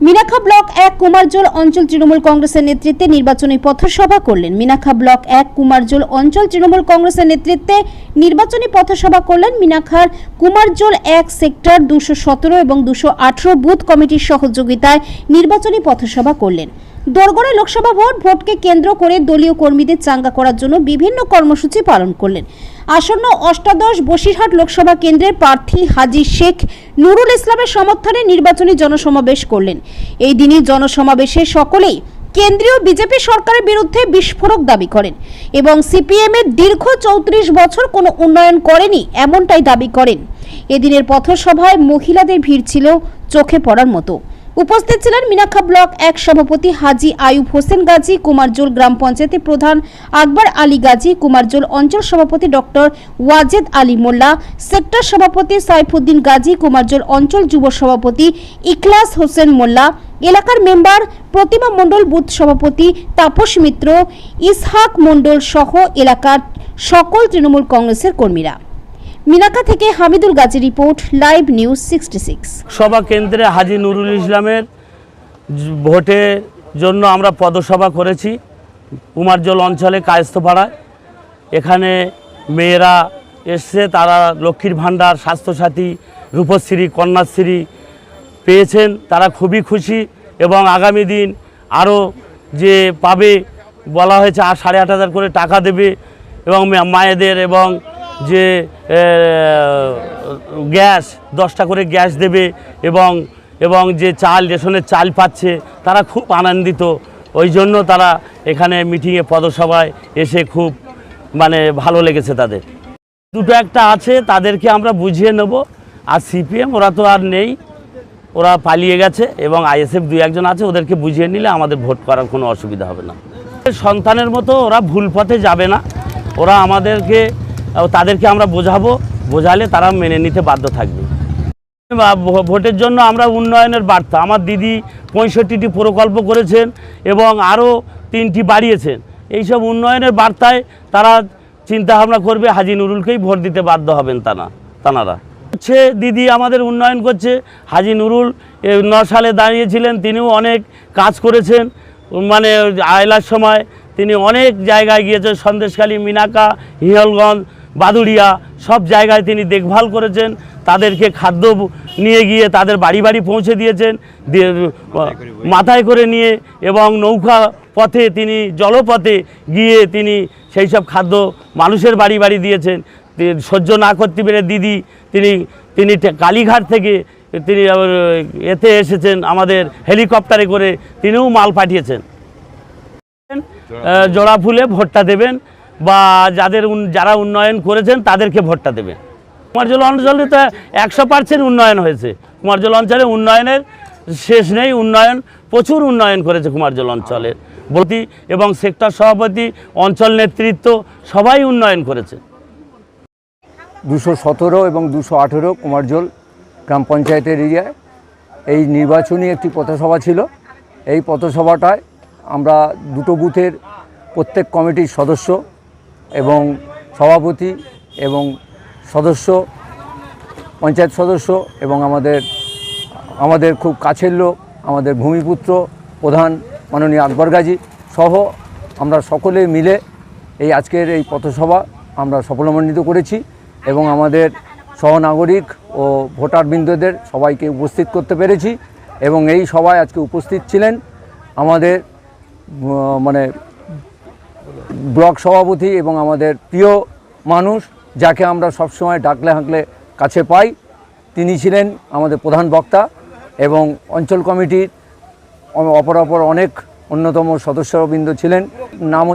Minakhan block এক, কুমারজোল অঞ্চল তৃণমূল কংগ্রেসের নেতৃত্বে নির্বাচনী পথসভা করলেন। মিনাখা ব্লক এক, কুমারজোল অঞ্চল তৃণমূল কংগ্রেসের নেতৃত্বে নির্বাচনী পথসভা করলেন মিনাখার কুমারজোল এক সেক্টর দুশো সতেরো এবং দুশো আঠারো বুথ কমিটির সহযোগিতায় নির্বাচনী পথসভা করলেন। দোরগড়ে লোকসভা ভোট, ভোটকে কেন্দ্র করে দলীয় কর্মীদের চাঙ্গা করার জন্য বিভিন্ন কর্মসূচি পালন করলেন। আসন্ন অষ্টাদশ বসিরহাট লোকসভা কেন্দ্রের প্রার্থী হাজি শেখ নুরুল ইসলামের সমর্থনে নির্বাচনী জনসমাবেশ করলেন। এই দিনই জনসমাবেশে সকলেই কেন্দ্রীয় বিজেপি সরকারের বিরুদ্ধে বিস্ফোরক দাবি করেন এবং সিপিএম এর দীর্ঘ চৌত্রিশ বছর কোনো উন্নয়ন করেনি এমনটাই দাবি করেন। এদিনের পথসভায় মহিলাদের ভিড় ছিল চোখে পড়ার মতো। উপস্থিত ছিলেন মিনাখা ব্লক এক সভাপতি হাজি আয়ুব হোসেন গাজী, কুমারজোল গ্রাম পঞ্চায়েতের প্রধান আকবর আলী গাজী, কুমারজোল অঞ্চল সভাপতি ডক্টর ওয়াজেদ আলী মোল্লা, সেক্টর সভাপতি সাইফুদ্দিন গাজী, কুমারজোল অঞ্চল যুব সভাপতি ইখলাস হোসেন মোল্লা, এলাকার মেম্বার প্রতিমা মণ্ডল বুথ সভাপতি তাপস মিত্র, ইসহাক মণ্ডল সহ এলাকার সকল তৃণমূল কংগ্রেসের কর্মীরা। মিনাকা থেকে Hamidul Gazi report, live news sixty six. সভা কেন্দ্রে হাজি নুরুল ইসলামের ভোটের জন্য আমরা পদসভা করেছি কুমারজল অঞ্চলে কায়স্থপাড়ায়। এখানে মেয়েরা এসছে, তারা লক্ষ্মীর ভাণ্ডার, স্বাস্থ্যসাথী, রূপশ্রী, কন্যাশ্রী পেয়েছেন, তারা খুবই খুশি এবং আগামী দিন আরও যে পাবে, বলা হয়েছে আর সাড়ে আট হাজার করে টাকা দেবে এবং মায়েদের এবং যে গ্যাস, দশটা করে গ্যাস দেবে এবং এবং যে চাল, রেশনের চাল পাচ্ছে, তারা খুব আনন্দিত। ওই জন্য তারা এখানে মিটিংয়ে পদসভায় এসে খুব মানে ভালো লেগেছে তাদের। দুটো একটা আছে, তাদেরকে আমরা বুঝিয়ে নেব। আর সিপিএম, ওরা তো আর নেই। ওরা পালিয়ে গেছে এবং আইএসএফ দুই একজন আছে, ওদেরকে বুঝিয়ে নিলে আমাদের ভোট করার কোনো অসুবিধা হবে না। সন্তানের মতো ওরা ভুল পথে যাবে না। ওরা আমাদেরকে তাদেরকে আমরা বোঝাবো, বোঝালে তারা মেনে নিতে বাধ্য থাকবে। ভোটের জন্য আমরা উন্নয়নের বার্তা, আমার দিদি পঁয়ষট্টিটি প্রকল্প করেছেন এবং আরও তিনটি বাড়িয়েছেন। এইসব উন্নয়নের বার্তায় তারা চিন্তা ভাবনা করবে, হাজি নুরুলকেই ভোট দিতে বাধ্য হবেন তানা, তানারা। হচ্ছে দিদি আমাদের উন্নয়ন করছে, হাজি নুরুল ন সালে দাঁড়িয়েছিলেন, তিনিও অনেক কাজ করেছেন। মানে আয়লার সময় তিনি অনেক জায়গায় গিয়েছেন, সন্দেশখালী, মিনাকা হিহলগঞ্জ বাদুড়িয়া, সব জায়গায় তিনি দেখভাল করেছেন, তাদেরকে খাদ্য নিয়ে গিয়ে তাদের বাড়ি বাড়ি পৌঁছে দিয়েছেন মাথায় করে নিয়ে এবং নৌকা পথে তিনি জলপথে গিয়ে তিনি সেই সব খাদ্য মানুষের বাড়ি বাড়ি দিয়েছেন। সহ্য না করতে পেরে দিদি, তিনি তিনি কালীঘাট থেকে তিনি এতে এসেছেন আমাদের হেলিকপ্টারে করে, তিনিও মাল পাঠিয়েছেন। জোড়া ফুলে ভোটটা দেবেন। বা যাদের যারা উন্নয়ন করেছেন তাদেরকে ভোটটা দেবেন কুমারজল অঞ্চলে তো একশো পার্সেন্ট উন্নয়ন হয়েছে। কুমারজল অঞ্চলে উন্নয়নের শেষ নেই, উন্নয়ন, প্রচুর উন্নয়ন করেছে কুমারজল অঞ্চলের। বতি এবং সেক্টর সভাপতি, অঞ্চল নেতৃত্ব সবাই উন্নয়ন করেছে। দুশো সতেরো এবং দুশো আঠেরো কুমারজোল গ্রাম পঞ্চায়েতের এরিয়ায় এই নির্বাচনী একটি পথসভা ছিল। এই পথসভাটায় আমরা দুটো বুথের প্রত্যেক কমিটির সদস্য এবং সভাপতি এবং সদস্য, পঞ্চায়েত সদস্য এবং আমাদের আমাদের খুব কাছের লোক, আমাদের ভূমিপুত্র, প্রধান মাননীয় আকবর গাজী সহ আমরা সকলে মিলে এই আজকের এই পথসভা আমরা সফলমণ্ডিত করেছি এবং আমাদের সহনাগরিক ও ভোটারবৃন্দদের সবাইকে উপস্থিত করতে পেরেছি এবং এই সভায় আজকে উপস্থিত ছিলেন আমাদের মানে ব্লক সভাপতি এবং আমাদের প্রিয় মানুষ, যাকে আমরা সবসময় ডাকলে হাঁকলে কাছে পাই, তিনি ছিলেন আমাদের প্রধান বক্তা এবং অঞ্চল কমিটির অপরাপর অপর অপর অনেক অন্যতম সদস্যবৃন্দ ছিলেন। নাম